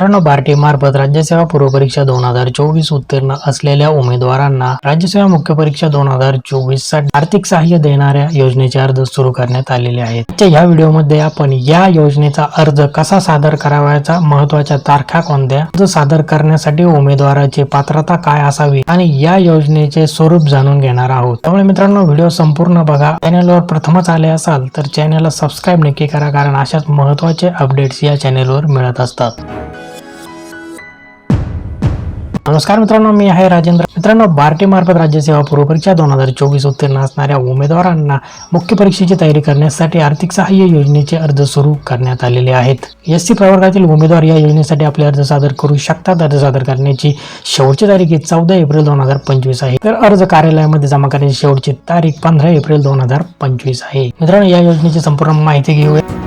मित्रांनो बार्टी मार्फत राज्यसेवा पूर्व परीक्षा दोन हजार चोवीस उत्तीर्ण असलेल्या उमेदवारांना राज्यसेवा मुख्य परीक्षा दोन हजार चोवीससाठी आर्थिक सहाय्य देणाऱ्या योजनेचे अर्ज सुरू करण्यात आलेले आहेत. आजच्या या व्हिडिओमध्ये आपण या योजनेचा अर्ज कसा सादर करावायचा महत्त्वाच्या तारखा कोणत्या अर्ज सादर करण्यासाठी उमेदवाराची पात्रता काय असावी आणि या योजनेचे स्वरूप जाणून घेणार आहोत. त्यामुळे मित्रांनो व्हिडिओ संपूर्ण बघा. चॅनेलवर प्रथमच आले असाल तर चॅनेलला सबस्क्राईब नक्की करा कारण अशाच महत्त्वाचे अपडेट्स या चॅनेलवर मिळत असतात. नमस्कार मित्रांनो मी आहे राजेंद्र. मित्रांनो बार्टी मार्फत राज्यसेवा पूर्व परीक्षा दोन हजार चोवीस उत्तीर्ण असणाऱ्या उमेदवारांना मुख्य परीक्षेची तयारी करण्यासाठी आर्थिक सहाय्य योजनेचे अर्ज सुरू करण्यात आलेले आहेत. एस सी प्रवर्गातील उमेदवार या योजनेसाठी आपले अर्ज सादर करू शकतात. अर्ज सादर करण्याची शेवटची तारीख ही चौदा एप्रिल दोन हजार पंचवीस आहे. तर अर्ज कार्यालयामध्ये जमा करण्याची शेवटची तारीख पंधरा एप्रिल दोन हजार पंचवीस आहे. मित्रांनो या योजनेची संपूर्ण माहिती घेऊया.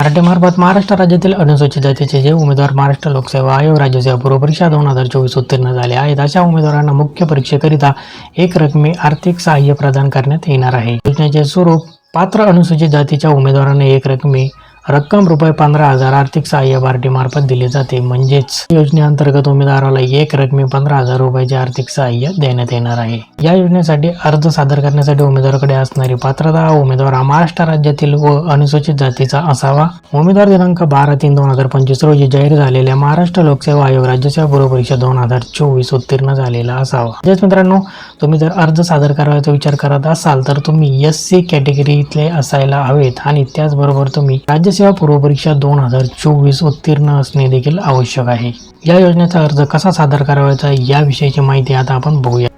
मराठी मार्फत महाराष्ट्र राज्यातील अनुसूचित जातीचे जे उमेदवार महाराष्ट्र लोकसेवा आयोग राज्यसेवा पूर्व परीक्षा दोन हजार चोवीस उत्तीर्ण झाले आहेत अशा उमेदवारांना मुख्य परीक्षेकरिता एक रकमी आर्थिक सहाय्य प्रदान करण्यात येणार आहे. योजनेचे स्वरूप पात्र अनुसूचित जातीच्या उमेदवारांना एक रकमी रक्कम रुपये पंधरा हजार आर्थिक सहाय्य पार्टीमार्फत दिले जाते. म्हणजेच योजनेअंतर्गत उमेदवाराला एक रकमी पंधरा हजार रुपयाचे आर्थिक सहाय्य देण्यात येणार आहे. या योजनेसाठी अर्ज सादर करण्यासाठी उमेदवाराकडे असणारी पात्रता हा उमेदवार हा महाराष्ट्र राज्यातील व अनुसूचित जातीचा असावा. उमेदवार दिनांक बारा तीन दोन हजार पंचवीस रोजी जाहीर झालेल्या महाराष्ट्र लोकसेवा आयोग राज्यसेवा पूर्व परीक्षा दोन हजार चोवीस उत्तीर्ण झालेला असावा. म्हणजेच मित्रांनो तुम्ही जर अर्ज सादर करायचा विचार करत असाल तर तुम्ही एस सी कॅटेगरीतले असायला हवेत आणि त्याचबरोबर तुम्ही राज्य पूर्व परीक्षा दोन हजार चोवीस उत्तीर्ण असणे देखील आवश्यक आहे. या योजनेचा अर्ज कसा सादर करावायचा याविषयीची माहिती आता आपण बघूया.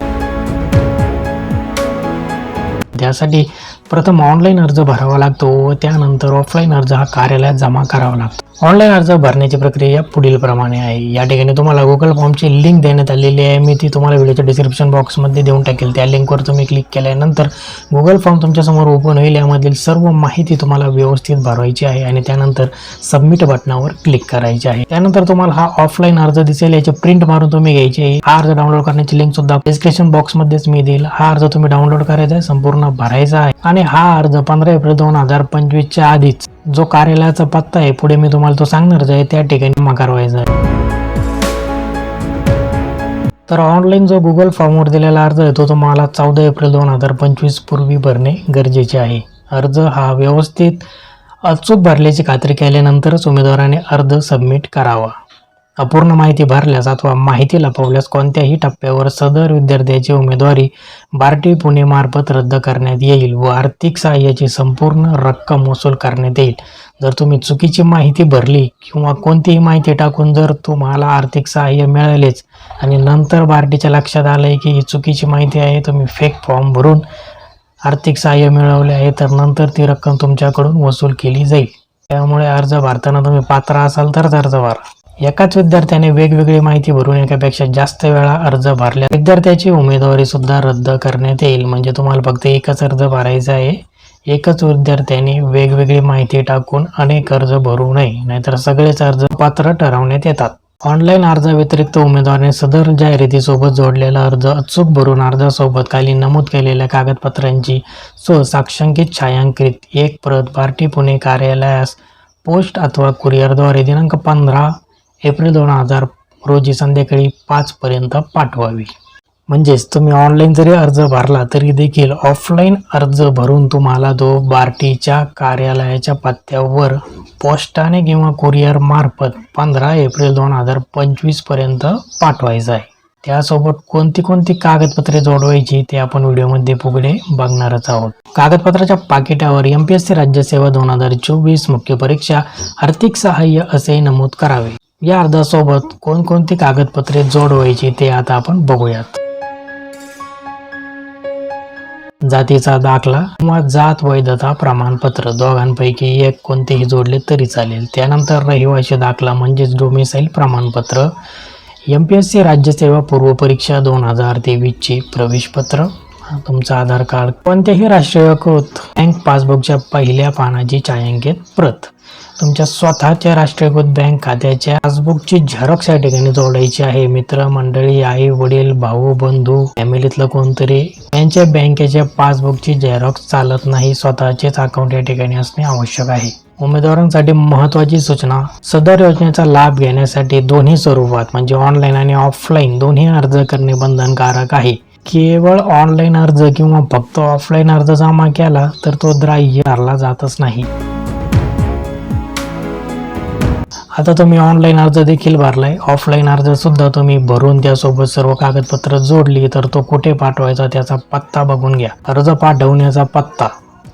त्यासाठी प्रथम ऑनलाईन अर्ज भरावा लागतो व त्यानंतर ऑफलाईन अर्ज हा कार्यालयात जमा करावा लागतो. ऑनलाईन अर्ज भरण्याची प्रक्रिया पुढील प्रमाणे आहे. या ठिकाणी तुम्हाला गुगल फॉर्मची लिंक देण्यात आलेली आहे. मी ती तुम्हाला व्हिडिओच्या डिस्क्रिप्शन बॉक्समध्ये देऊन टाकेल. त्या लिंकवर तुम्ही क्लिक केल्यानंतर गुगल फॉर्म तुमच्यासमोर ओपन होईल. यामधील सर्व माहिती तुम्हाला व्यवस्थित भरवायची आहे आणि त्यानंतर सबमिट बटनावर क्लिक करायचे आहे. त्यानंतर तुम्हाला हा ऑफलाईन अर्ज दिसेल. याची प्रिंट मारून तुम्ही घ्यायची आहे. हा अर्ज डाउनलोड करण्याची लिंक सुद्धा डिस्क्रिप्शन बॉक्समध्येच मी देईल. हा अर्ज तुम्ही डाउनलोड करायचा आहे. संपूर्ण भरायचा आहे. आणि हा अर्ज पंधरा एप्रिल दोन हजार पंचवीसच्या आधीच जो कार्यालयाचा पत्ता आहे पुढे मी तुम्हाला तो सांगणारच आहे त्या ठिकाणी जमा व्हायचा. आहे तर ऑनलाईन जो गुगल फॉर्मवर दिलेला अर्ज आहे तो तुम्हाला चौदा एप्रिल दोन हजार पंचवीस पूर्वी भरणे गरजेचे आहे. अर्ज हा व्यवस्थित अचूक भरल्याची खात्री केल्यानंतरच उमेदवाराने अर्ज सबमिट करावा. अपूर्ण माहिती भरल्यास अथवा माहिती लपवल्यास कोणत्याही टप्प्यावर सदर विद्यार्थ्याची उमेदवारी बार्टी पुणे मार्फत रद्द करण्यात येईल व आर्थिक सहाय्याची संपूर्ण रक्कम वसूल करण्यात येईल. जर तुम्ही चुकीची माहिती भरली किंवा कोणतीही माहिती टाकून जर तुम्हाला आर्थिक सहाय्य मिळालेच आणि नंतर बार्टीच्या लक्षात आलंय की ही चुकीची माहिती आहे तुम्ही फेक फॉर्म भरून आर्थिक सहाय्य मिळवले आहे तर नंतर ती रक्कम तुमच्याकडून वसूल केली जाईल. त्यामुळे अर्ज भरताना तुम्ही पात्र असाल तरच अर्ज भरा. एकाच विद्यार्थ्याने वेगवेगळी माहिती भरून एकापेक्षा जास्त वेळा अर्ज भरल्या. विद्यार्थ्याची उमेदवारी सुद्धा रद्द करण्यात येईल. म्हणजे तुम्हाला फक्त एकच अर्ज भरायचा आहे. एकच विद्यार्थ्याने वेगवेगळी माहिती टाकून अनेक अर्ज भरू नये. नाहीतर सगळेच अर्ज पात्र ठरवण्यात येतात. ऑनलाईन अर्जाव्यतिरिक्त उमेदवाराने सदर जाहिरातीसोबत जोडलेला अर्ज अचूक भरून अर्जासोबत खाली नमूद केलेल्या कागदपत्रांची सो साक्षांकित छायांकित एक प्रत पार्टी पुणे कार्यालयास पोस्ट अथवा कुरिअरद्वारे. दिनांक पंधरा एप्रिल दोन हजार रोजी संध्याकाळी पाचपर्यंत पाठवावी. म्हणजेच तुम्ही ऑनलाईन जरी अर्ज भरला तरी देखील ऑफलाईन अर्ज भरून तुम्हाला तो बार्टीच्या कार्यालयाच्या पत्त्यावर पोस्टाने किंवा कुरिअर मार्फत पंधरा एप्रिल दोन हजार पंचवीसपर्यंत पाठवायचा आहे. त्यासोबत कोणती कोणती कागदपत्रे जोडवायची ते आपण व्हिडिओमध्ये पुढे बघणारच आहोत. कागदपत्राच्या पाकिटावर एम पी एस सी राज्यसेवा दोन हजार चोवीस मुख्य परीक्षा आर्थिक सहाय्य असे नमूद करावे. या अर्जासोबत कोणकोणती कागदपत्रे जोडवायची ते आता आपण बघूयात. जातीचा दाखला किंवा जात वैधता प्रमाणपत्र दोघांपैकी एक कोणतेही जोडले तरी चालेल. त्यानंतर रहिवासी दाखला म्हणजेच डोमिसाईल प्रमाणपत्र एम पी एस सी राज्यसेवा पूर्व परीक्षा दोन हजार तेवीसची प्रवेशपत्र तुमचं आधार कार्ड कोणत्याही राष्ट्रीयकृत बँक पासबुकच्या पहिल्या पानाची छायांकित प्रत. तुमच्या स्वतःच्या राष्ट्रीयकृत बँक खात्याच्या पासबुकची झेरॉक्स या ठिकाणी जोडायची आहे. मित्र मंडळी आई वडील भाऊ बंधू फॅमिलीतलं कोणतरी यांच्या बँकेच्या पासबुकची झेरॉक्स चालत नाही. स्वतःचेच अकाउंट या ठिकाणी असणे आवश्यक आहे. उमेदवारांसाठी महत्त्वाची सूचना सदर योजनेचा लाभ घेण्यासाठी दोन्ही स्वरूपात म्हणजे ऑनलाईन आणि ऑफलाईन दोन्ही अर्ज करणे बंधनकारक आहे. केवळ ऑनलाईन अर्ज किंवा फक्त ऑफलाईन अर्ज जमा केला तर तो द्राह्य धरला जातच नाही. आता तुम्ही ऑनलाईन अर्ज देखील भरलाय. ऑफलाईन अर्ज सुद्धा तुम्ही भरून त्यासोबत सर्व कागदपत्र जोडली तर तो कुठे पाठवायचा त्याचा पत्ता बघून घ्या. अर्ज पाठवण्याचा पत्ता.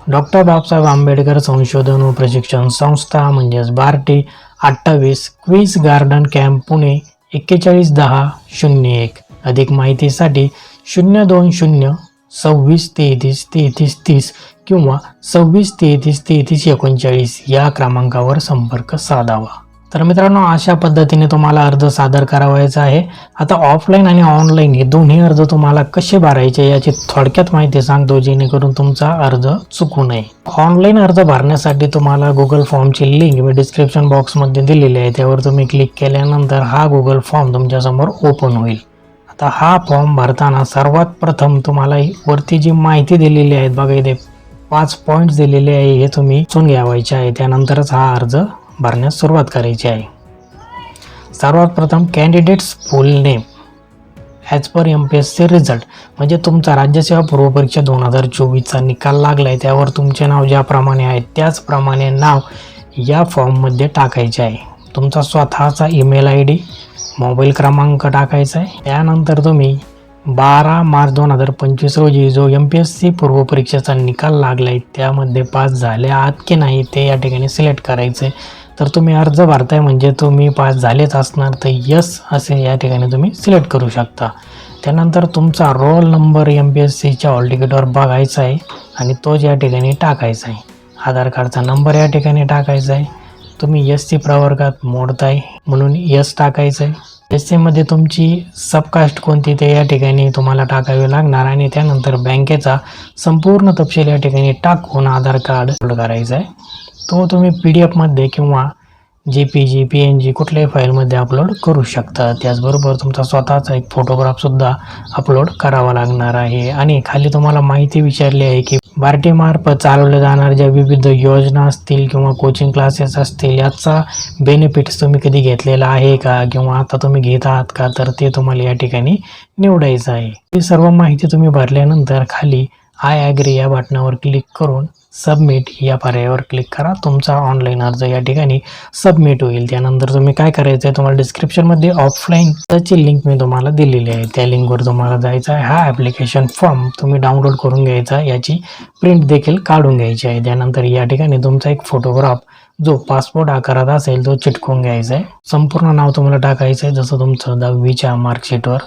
डॉक्टर बाबासाहेब आंबेडकर संशोधन व प्रशिक्षण संस्था म्हणजेच बार्टी अठ्ठावीस क्वीज गार्डन कॅम्प पुणे एक्केचाळीस दहा शून्य एक. अधिक माहितीसाठी शून्य दोन शून्य सव्वीस तेहतीस तेहतीस तीस किंवा सव्वीस तेहतीस तेहतीस एकोणचाळीस या क्रमांकावर संपर्क साधावा. तर मित्रांनो अशा पद्धतीने तुम्हाला अर्ज सादर करावायचा आहे. आता ऑफलाईन आणि ऑनलाईन हे दोन्ही अर्ज तुम्हाला कसे भरायचे याची थोडक्यात माहिती सांगतो जेणेकरून तुमचा अर्ज चुकू नये. ऑनलाईन अर्ज भरण्यासाठी तुम्हाला गुगल फॉर्मची लिंक मी डिस्क्रिप्शन बॉक्समध्ये दिलेली आहे. त्यावर तुम्ही क्लिक केल्यानंतर हा गुगल फॉर्म तुमच्यासमोर ओपन होईल. आता हा फॉर्म भरताना सर्वात प्रथम तुम्हाला वरती जी माहिती दिलेली आहे बघा इथे पाच पॉईंट्स दिलेले आहे हे तुम्ही चून घ्यावायचे आहे. त्यानंतरच हा अर्ज भरण्यास सुरुवात करायची आहे. सर्वात प्रथम candidates full name as per M P S C result म्हणजे तुमचा राज्यसेवा पूर्व परीक्षा दोन हजार चोवीसचा निकाल लागला आहे त्यावर तुमचे नाव ज्याप्रमाणे आहे त्याचप्रमाणे नाव या फॉर्ममध्ये टाकायचे आहे. तुमचा स्वतःचा ईमेल आय डी मोबाईल क्रमांक टाकायचा आहे. त्यानंतर तुम्ही बारा मार्च दोन हजार पंचवीस रोजी जो एम पी एस सी पूर्व परीक्षेचा निकाल लागला आहे त्यामध्ये पास झाले आहात की नाही ते या ठिकाणी सिलेक्ट करायचं आहे तर तुम्ही अर्ज भरताय म्हणजे तुम्ही पास झालेच असणार तर यस असे या ठिकाणी तुम्ही सिलेक्ट करू शकता. त्यानंतर तुमचा roll number M P S सीच्या हॉल तिकीटवर बघायचा आहे आणि तोच या ठिकाणी टाकायचा आहे. आधार कार्डचा नंबर या ठिकाणी टाकायचा आहे. तुम्ही एस सी प्रवर्गात मोडताय म्हणून यस टाकायचं आहे. एस सीमध्ये तुमची सबकास्ट कोणती ते या ठिकाणी तुम्हाला टाकावी लागणार आणि त्यानंतर बँकेचा संपूर्ण तपशील या ठिकाणी टाकून आधार कार्ड अपलोड करायचं आहे. तो तुम्ही पी डी एफमध्ये किंवा J P G P N G कुठल्याही फाईलमध्ये अपलोड करू शकता. त्याचबरोबर तुमचा स्वतःचा एक फोटोग्राफसुद्धा अपलोड करावा लागणार आहे. आणि खाली तुम्हाला माहिती विचारली आहे की बार्टीमार्फत चालवल्या जाणाऱ्या ज्या विविध योजना असतील किंवा कोचिंग क्लासेस असतील याचा बेनिफिट्स तुम्ही कधी घेतलेला आहे का? किंवा आता तुम्ही घेत आहात का? तर ते तुम्हाला या ठिकाणी निवडायचं आहे. ही सर्व माहिती तुम्ही भरल्यानंतर खाली आय ॲग्री या बटनावर क्लिक करून सबमिट या पर्यायावर क्लिक करा. तुमचा ऑनलाईन अर्ज या ठिकाणी सबमिट होईल. त्यानंतर तुम्ही काय करायचं आहे तुम्हाला डिस्क्रिप्शनमध्ये ऑफलाईन त्याची लिंक मी तुम्हाला दिलेली आहे. त्या लिंकवर तुम्हाला जायचं आहे. हा ॲप्लिकेशन फॉर्म तुम्ही डाउनलोड करून घ्यायचा. याची प्रिंट देखील काढून घ्यायची आहे. त्यानंतर या ठिकाणी तुमचा एक फोटोग्राफ जो पासपोर्ट आकारात असेल तो चिटकून घ्यायचा आहे. संपूर्ण नाव तुम्हाला टाकायचं आहे. जसं तुमचं दहावीच्या मार्कशीटवर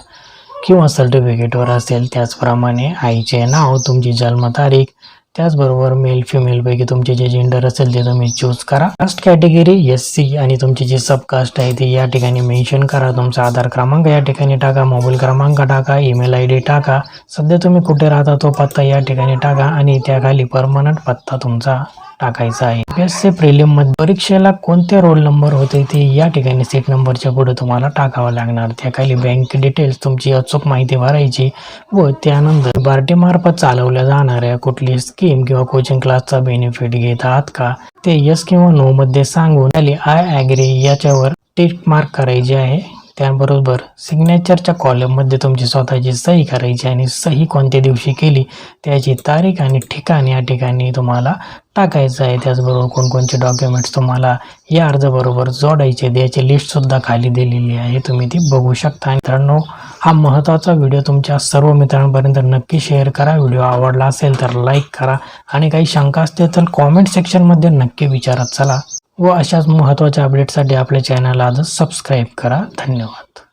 किंवा सर्टिफिकेटवर असेल त्याचप्रमाणे आईचे नाव तुमची जन्मतारीख त्याचबरोबर मेल फिमेलपैकी तुमचे जे जेंडर असेल ते तुम्ही चूज करा. कास्ट कॅटेगरी एस सी आणि तुमची जी सबकास्ट आहे ती या ठिकाणी मेन्शन करा. तुमचा आधार क्रमांक या ठिकाणी टाका मोबाईल क्रमांक टाका ईमेल आय डी टाका. सध्या तुम्ही कुठे राहता तो पत्ता या ठिकाणी टाका आणि त्याखाली परमनंट पत्ता तुमचा टाकायचा आहे. पी एस सी प्रिलिममध्ये परीक्षेला कोणते रोल नंबर होते ते या ठिकाणी सीट नंबरच्या पुढे तुम्हाला टाकावं लागणार. त्याखाली बँक डिटेल्स तुमची अचूक माहिती भरायची व त्यानंतर बार्टीमार्फत चालवल्या जाणाऱ्या कुठली स्कीम किंवा कोचिंग क्लासचा बेनिफिट घेत आहात का? ते यस किंवा नो मध्ये सांगून खाली आय ॲग्री याच्यावर टिक मार्क करायची आहे. त्याबरोबर सिग्नेचरच्या कॉलममध्ये तुमची स्वतःची सही करायची आणि सही कोणत्या दिवशी केली त्याची तारीख आणि ठिकाण या ठिकाणी तुम्हाला टाकायचं आहे. त्याचबरोबर कोणकोणते डॉक्युमेंट्स तुम्हाला या अर्जाबरोबर जोडायचे त्याची लिस्टसुद्धा खाली दिलेली आहे. तुम्ही ती बघू शकता. मित्रांनो हा महत्त्वाचा व्हिडिओ तुमच्या सर्व मित्रांपर्यंत नक्की शेअर करा. व्हिडिओ आवडला असेल तर लाईक करा. आणि काही शंका असतील तर कॉमेंट सेक्शनमध्ये नक्की विचारत चला. व अशाच महत्त्वाच्या अपडेटसाठी आपल्या चॅनलला आजच सबस्क्राईब करा. धन्यवाद.